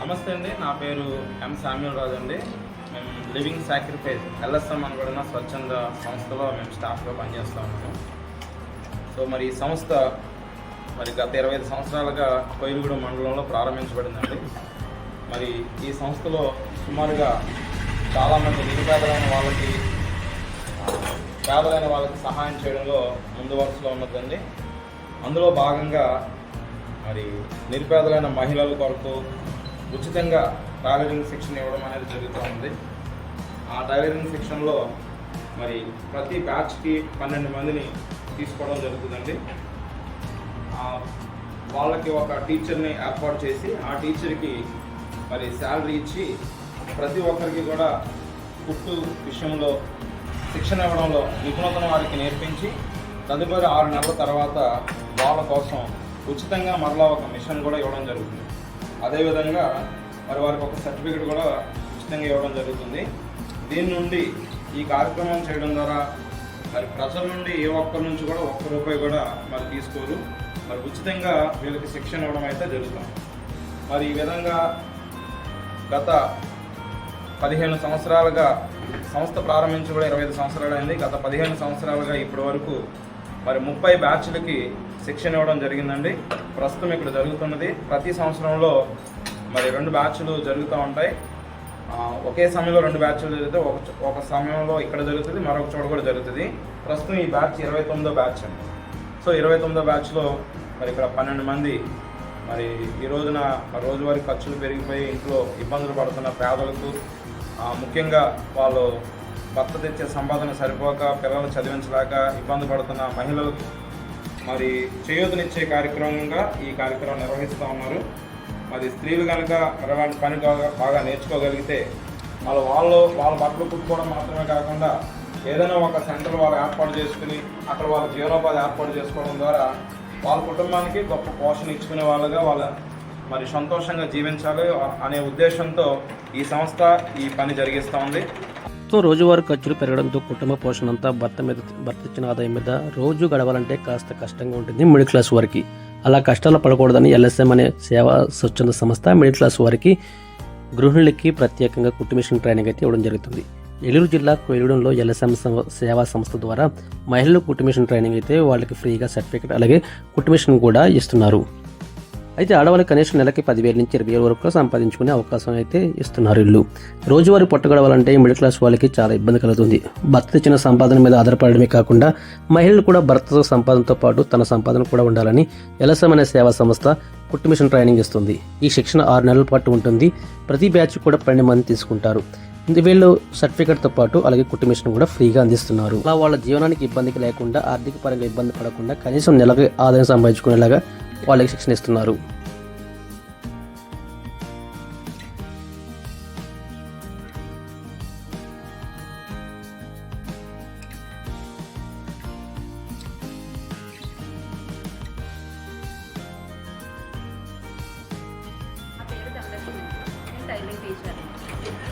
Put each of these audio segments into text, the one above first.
నమస్తే అండి నా పేరు ఎం శామ్యుల్ రాజు అండి. మేము లివింగ్ సాక్రిఫైస్ ఎల్ఎస్ఎం అని స్వచ్ఛంద సంస్థలో మేము స్టాఫ్గా పనిచేస్తూ ఉన్నాము. సో మరి ఈ సంస్థ మరి గత ఇరవై ఐదు సంవత్సరాలుగా కోయిలగూడెం మండలంలో ప్రారంభించబడిందండి. మరి ఈ సంస్థలో సుమారుగా చాలామంది నిరుపేదలైన వాళ్ళకి పేదలైన వాళ్ళకి సహాయం చేయడంలో ముందు వరుసలో ఉన్నదండి. అందులో భాగంగా మరి నిరుపేదలైన మహిళల కొరకు ఉచితంగా టైలరింగ్ శిక్షణ ఇవ్వడం అనేది జరుగుతూ ఉంది. ఆ టైలరింగ్ శిక్షణలో మరి ప్రతి బ్యాచ్కి పన్నెండు మందిని తీసుకోవడం జరుగుతుందండి. వాళ్ళకి ఒక టీచర్ని ఏర్పాటు చేసి ఆ టీచర్కి మరి శాలరీ ఇచ్చి ప్రతి ఒక్కరికి కూడా కుట్టు విషయంలో శిక్షణ ఇవ్వడంలో నిపుణతను వారికి నేర్పించి తదుపరి ఆరు నెలల తర్వాత వాళ్ళ కోసం ఉచితంగా మరలా ఒక మిషన్ కూడా ఇవ్వడం జరుగుతుంది. అదేవిధంగా మరి వారికి ఒక సర్టిఫికెట్ కూడా ఉచితంగా ఇవ్వడం జరుగుతుంది. దీని నుండి ఈ కార్యక్రమం చేయడం ద్వారా మరి ప్రజల నుండి ఏ ఒక్కరి నుంచి కూడా ఒక్క రూపాయి కూడా మరి తీసుకోరు. మరి ఉచితంగా వీళ్ళకి శిక్షణ ఇవ్వడం అయితే జరుగుతుంది. మరి ఈ విధంగా గత పదిహేను సంవత్సరాలుగా సంస్థ ప్రారంభించి కూడా ఇరవై ఐదు సంవత్సరాలు అయింది. గత పదిహేను సంవత్సరాలుగా ఇప్పటి వరకు మరి ముప్పై బ్యాచ్లకి శిక్షణ ఇవ్వడం జరిగిందండి. ప్రస్తుతం ఇక్కడ జరుగుతున్నది. ప్రతి సంవత్సరంలో మరి రెండు బ్యాచ్లు జరుగుతూ ఉంటాయి. ఒకే సమయంలో రెండు బ్యాచ్లు జరిగితే ఒక ఒక సమయంలో ఇక్కడ జరుగుతుంది మరొక చోట కూడా జరుగుతుంది. ప్రస్తుతం ఈ బ్యాచ్ ఇరవై తొమ్మిదో బ్యాచ్ అండి. సో ఇరవై తొమ్మిదో బ్యాచ్లో మరి ఇక్కడ పన్నెండు మంది మరి ఈ రోజున రోజువారీ ఖర్చులు పెరిగిపోయి ఇంట్లో ఇబ్బందులు పడుతున్న పేదలకు ముఖ్యంగా వాళ్ళు భర్త తెచ్చే సంపాదన సరిపోక పిల్లలు చదివించలేక ఇబ్బంది పడుతున్న మహిళలకు మరి చేయూతనిచ్చే కార్యక్రమంగా ఈ కార్యక్రమం నిర్వహిస్తూ ఉన్నారు. మరి స్త్రీలు కనుక అలాంటి పని బాగా బాగా నేర్చుకోగలిగితే వాళ్ళ వాళ్ళు వాళ్ళ బట్టలు కుట్టుకోవడం మాత్రమే కాకుండా ఏదైనా ఒక సెంటర్ వాళ్ళు ఏర్పాటు చేసుకుని అక్కడ వాళ్ళ జీవనోపాధి ఏర్పాటు చేసుకోవడం ద్వారా వాళ్ళ కుటుంబానికి గొప్ప పోషణ ఇచ్చుకునే వాళ్ళగా వాళ్ళ మరి సంతోషంగా జీవించాలి అనే ఉద్దేశంతో ఈ సంస్థ ఈ పని జరిగిస్తూ ఉంది సో రోజువారీ ఖర్చులు పెరగడంతో కుటుంబ పోషణ అంతా భర్త మీద భర్త ఇచ్చిన ఆదాయం మీద రోజు గడవాలంటే కాస్త కష్టంగా ఉంటుంది మిడిల్ క్లాస్ వారికి. అలా కష్టాలు పడకూడదని ఎల్ఎస్ఎం అనే సేవా స్వచ్ఛంద సంస్థ మిడిల్ క్లాస్ వారికి గృహిణులకి ప్రత్యేకంగా కుటుంబేషన్ ట్రైనింగ్ అయితే ఇవ్వడం జరుగుతుంది. ఏలూరు జిల్లా కోయిలూడెంలో ఎల్ఎస్ఎం సేవా సంస్థ ద్వారా మహిళలు కుటుంబేషన్ ట్రైనింగ్ అయితే వాళ్ళకి ఫ్రీగా సర్టిఫికేట్ అలాగే కుటుంబేషన్ కూడా ఇస్తున్నారు. అయితే ఆడవాళ్ళు కనీసం నెలకి పదివేల నుంచి ఇరవై వేల వరకు సంపాదించుకునే అవకాశం అయితే ఇస్తున్నారు ఇల్లు. రోజువారీ పుట్టగడవాలంటే మిడిల్ క్లాస్ వాళ్ళకి చాలా ఇబ్బంది కలుగుతుంది. భర్త ఇచ్చిన సంపాదన మీద ఆధారపడమే కాకుండా మహిళలు కూడా భర్తతో సంపాదనతో పాటు తన సంపాదన కూడా ఉండాలని ఎలసం సేవా సంస్థ కుట్టు మిషన్ ట్రైనింగ్ ఇస్తుంది. ఈ శిక్షణ ఆరు నెలల పాటు ఉంటుంది. ప్రతి బ్యాచ్ కూడా పన్నెండు మంది తీసుకుంటారు. వీళ్ళు సర్టిఫికేట్తో పాటు అలాగే కుట్టు మిషన్ కూడా ఫ్రీగా అందిస్తున్నారు. అలా వాళ్ళ జీవనానికి ఇబ్బందికి లేకుండా ఆర్థిక పరంగా ఇబ్బంది పడకుండా కనీసం నెలకి ఆదాయం సంపాదించుకునేలాగా వాళ్ళకి శిక్షణ ఇస్తున్నారు. టీచర్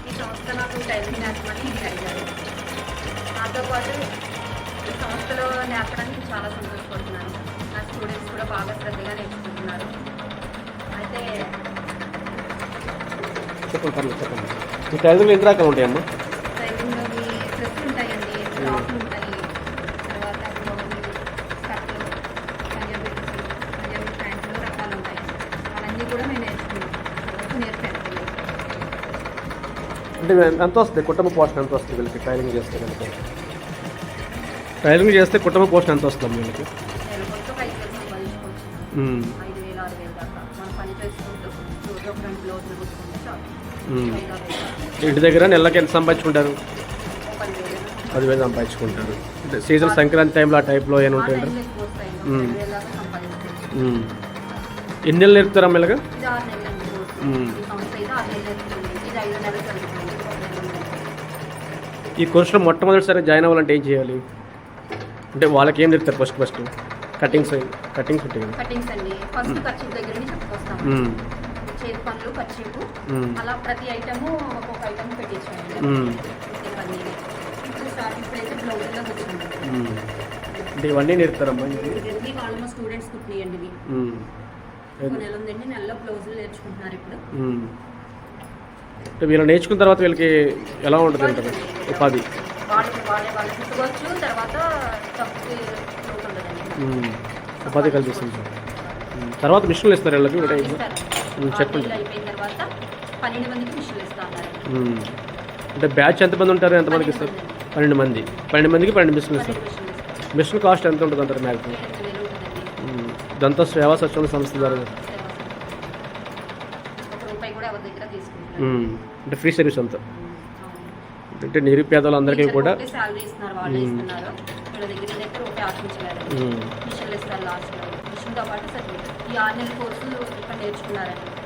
ఈ సంస్థ నాకు టైలరింగ్ నేర్పమని అడిగారు నాతో పాటు ఈ సంస్థలో నేర్పడానికి చాలా సంతోషపడుతున్నాను. నా స్టూడెంట్స్ కూడా బాగా శ్రద్ధగా నేర్చుకుంటున్నారు. అయితే చెప్పండి పర్లేదు చెప్పండి. ఎన్ని రకాలు ఉంటాయమ్మా? మీ డ్రెస్ ఉంటాయండి ఫ్రాక్లు ఉంటాయి. తర్వాత బ్లౌజులు స్కర్ట్లు పంజాబీ పంజాబీ ప్యాంట్లు రకాలు ఉంటాయి. అవన్నీ కూడా మేము నేర్చుకున్నాం. వరకు నేర్పాను అంటే ఎంత వస్తుంది? కుటుంబ పోషణ ఎంత వస్తుంది వీళ్ళకి? ట్రైనింగ్ చేస్తే కనుక? ట్రైనింగ్ చేస్తే కుటుంబ పోషణ ఎంత వస్తుంది వీళ్ళకి? ఐదు వేలు ఆరు వేలు దాకా మనం పని చేసుకుంటూ రోజు ఒక రెండు బ్లౌజులు కుట్టుకుంటే చాలు మ్మ్. ఐదు ఆరు వేలు ఇంటి దగ్గర నెలకి ఎంత సంపాదించుకుంటారు ఒక పదివేలు పదివేలు సంపాదించుకుంటారు అంటే సీజన్ సంక్రాంతి టైంలో ఆ టైప్లో ఏమైనా ఆ ఉంటాయంటారు టైంలో ఎక్కువ వస్తాయి మ్మ్. రెండు వేలు దాకా సంపాదించుకోవచ్చు మ్మ్. ఎన్ని నెలలు నేర్పుతారా మెల్లగా ఇది ఆరు నెలలు అండి కోర్సు. మ్మ్. ఈ సంవత్సరం అయితే ఆరు నెలలు జరుగుతుంది ఇది ఐదు నెలలు జరుగుతుంది ఒక నెల ఉంది. ఈ కోర్సులో మొట్టమొదటిసారి జాయిన్ అవ్వాలంటే ఏం చేయాలి అంటే వాళ్ళకి ఏం నేర్పుతారు ఫస్ట్ ఫస్ట్ కటింగ్స్ కటింగ్స్ ఉంటాయి కటింగ్స్ అండి. ఫస్ట్ ఖర్చు దగ్గర నుంచి చెప్పుకొస్తాం. చేతి పనులు ఖర్చు. అలా ప్రతి ఐటము ఒక్కొక్క ఐటమ్ పెట్టించండి ఇప్పుడు స్టార్ట్ ఇప్పుడైతే ఇవన్నీ నేర్పుతారమ్మా ఇవన్నీ వాళ్ళు మా స్టూడెంట్స్ కుట్టియండి ఇవి. నెల ఉందండి నెలలో బ్లౌజులు నేర్చుకుంటున్నారు ఇప్పుడు. అంటే వీళ్ళు నేర్చుకున్న తర్వాత వీళ్ళకి ఎలా ఉంటుంది ఉపాధి. వాళ్ళు వాళ్ళే వాళ్ళు కుట్టుకోవచ్చు తర్వాత ఉపాధి కల్పిస్తుంది. సార్ తర్వాత మిషన్లు ఇస్తారు వీళ్ళకి చెప్పండి. అంటే బ్యాచ్ ఎంతమంది ఉంటారు? ఎంతమందికి ఇస్తారు? పన్నెండు మంది. పన్నెండు మందికి పన్నెండు మిషన్లు ఇస్తారు. మిషన్ కాస్ట్ ఎంత ఉంటుంది అంటారు మ్యాక్సిమం ఇదంతా సేవా స్వచ్ఛంద సంస్థ ద్వారా. అంటే ఫ్రీ సర్వీస్ అంతా. అంటే నిరుపేదలందరికీ కూడా మిషన్తో పాటు ఈ ఆరు నెలల కోర్సు ఇక్కడ నేర్చుకున్నారండి.